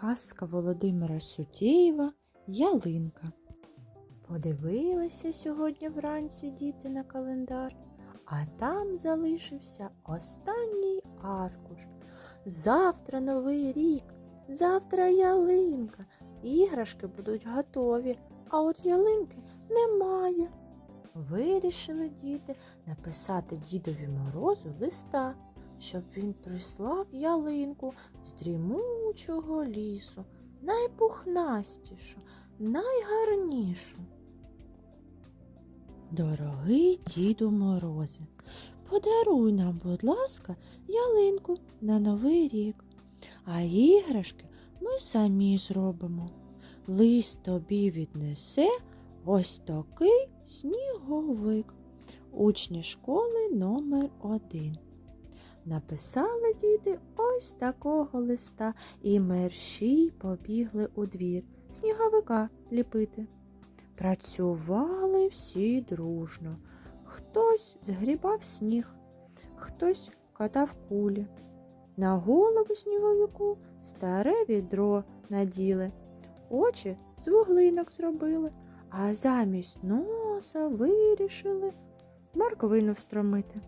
Казка Володимира Сутєєва Ялинка. Подивилися сьогодні вранці діти на календар, а там залишився останній аркуш. Завтра новий рік, завтра ялинка. Іграшки будуть готові, а от ялинки немає. Вирішили діти написати дідові морозу листа, щоб він прислав ялинку з дрімучого лісу, найпухнастішу, найгарнішу. Дорогий діду морозе, подаруй нам, будь ласка, ялинку на новий рік, а іграшки ми самі зробимо. Лист тобі віднесе ось такий сніговик. Учні школи номер один. Написали діти ось такого листа і мерщій побігли у двір сніговика ліпити. Працювали всі дружно. Хтось згрібав сніг, хтось катав кулі. На голову сніговику старе відро наділи, очі з вуглинок зробили, а замість носа вирішили морквину встромити.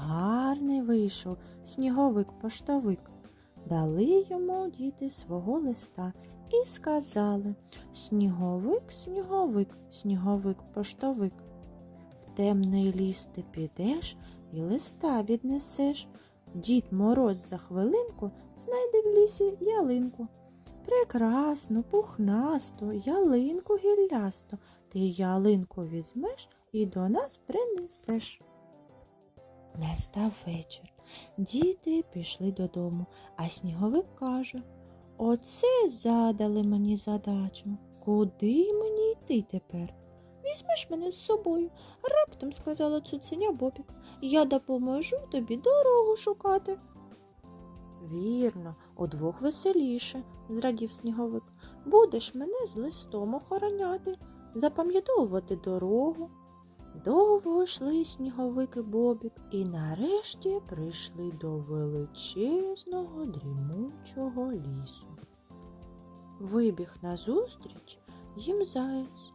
Гарний вийшов сніговик-поштовик. Дали йому діти свого листа і сказали Сніговик, сніговик, сніговик-поштовик. В темний ліс ти підеш і листа віднесеш. Дід Мороз за хвилинку знайде в лісі ялинку. Прекрасну, пухнасту, ялинку гіллясту. Ти ялинку візьмеш і до нас принесеш. Настав вечір. Діти пішли додому, а сніговик каже Оце задали мені задачу. Куди мені йти тепер? Візьмеш мене з собою, раптом сказала цуценя Бобік. Я допоможу тобі дорогу шукати. Вірно, удвох веселіше, зрадів сніговик. Будеш мене з листом охороняти, запам'ятовувати дорогу. Довго йшли сніговик і Бобік і нарешті прийшли до величезного дрімучого лісу. Вибіг назустріч їм заєць.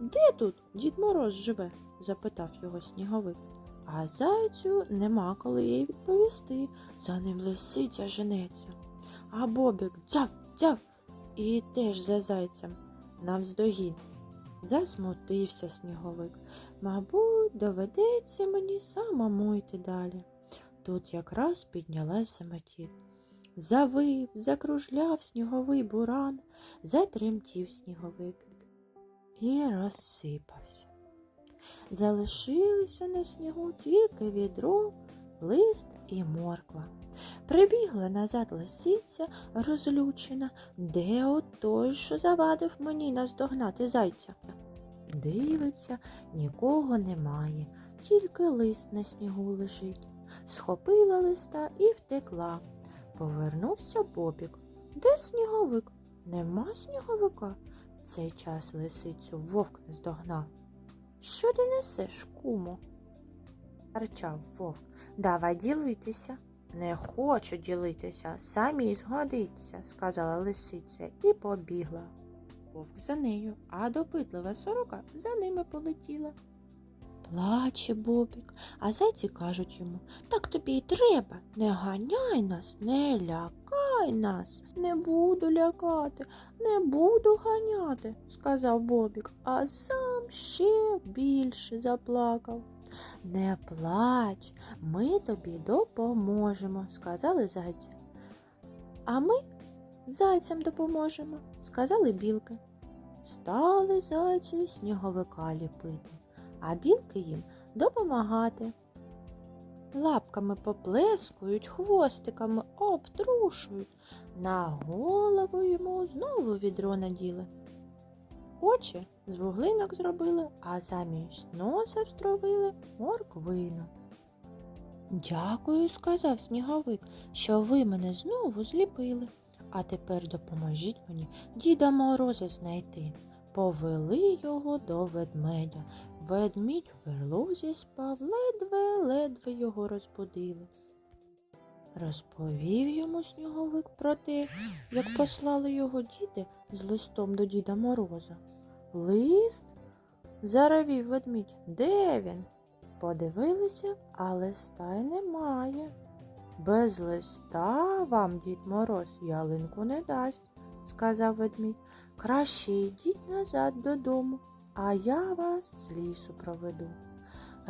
Де тут дід Мороз живе? запитав його сніговик. А зайцю нема коли їй відповісти. За ним лисиця женеться. А Бобік дзяв, дзяв і теж за зайцем навздогін. Засмутився сніговик. Мабуть, доведеться мені самому йти далі. Тут якраз піднялась заметіль. Завив, закружляв сніговий буран, затремтів сніговик і розсипався. Залишилися на снігу тільки відро, лист і морква. Прибігла назад лисиця розлючена, де от той, що завадив мені наздогнати зайця. Дивиться, нікого немає, тільки лист на снігу лежить. Схопила листа і втекла. Повернувся Бобік. Де сніговик? Нема сніговика. В цей час лисицю вовк не здогнав. Що ти несеш, кумо? Рчав вовк. Давай ділитися. Не хочу ділитися, самі згодиться, сказала лисиця і побігла. Вовк за нею, а допитлива сорока за ними полетіла. Плаче Бобік, а зайці кажуть йому так тобі й треба. Не ганяй нас, не лякай нас. Не буду лякати, не буду ганяти, сказав Бобік, а сам ще більше заплакав. Не плач, ми тобі допоможемо, сказали зайці. А ми зайцям допоможемо, сказали білки. Стали зайці сніговика ліпити, а білки їм допомагати. Лапками поплескують, хвостиками обтрушують, на голову йому знову відро наділи. Очі з вуглинок зробили, а замість носа встровили морквину. Дякую, сказав сніговик, що ви мене знову зліпили. А тепер допоможіть мені діда Мороза знайти. Повели його до ведмедя. Ведмідь в берлозі спав, ледве-ледве його розбудили. Розповів йому сніговик про те, як послали його діти з листом до Діда Мороза. Лист? заревів ведмідь. Де він? Подивилися, а листа й немає. Без листа вам дід Мороз ялинку не дасть, сказав ведмідь. Краще йдіть назад додому, а я вас з лісу проведу.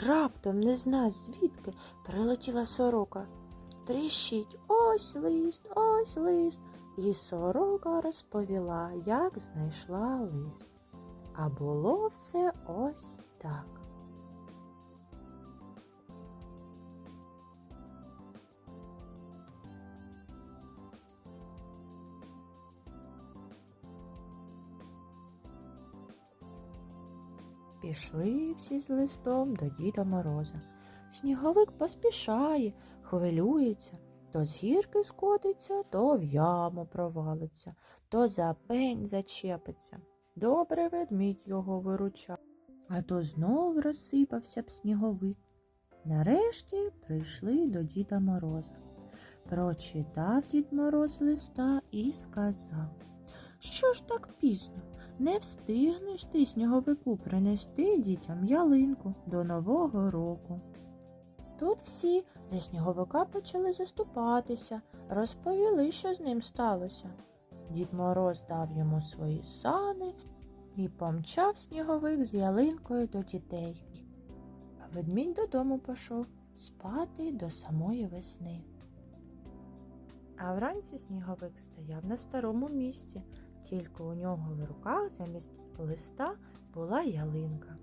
Раптом не зна звідки прилетіла сорока. Тріщить ось лист, ось лист. І сорока розповіла, як знайшла лист. А було все ось так. Пішли всі з листом до Діда Мороза. Сніговик поспішає, хвилюється, то з гірки скотиться, то в яму провалиться, то за пень зачепиться. Добре ведмідь його виручав, а то знов розсипався б сніговик. Нарешті прийшли до Діда Мороза. Прочитав Дід Мороз листа і сказав, що ж так пізно? Не встигнеш ти сніговику принести дітям ялинку до Нового року. Тут всі за сніговика почали заступатися, розповіли, що з ним сталося. Дід Мороз дав йому свої сани і помчав сніговик з ялинкою до дітей. А ведмідь додому пішов спати до самої весни. А вранці сніговик стояв на старому місці, тільки у нього в руках замість листа була ялинка.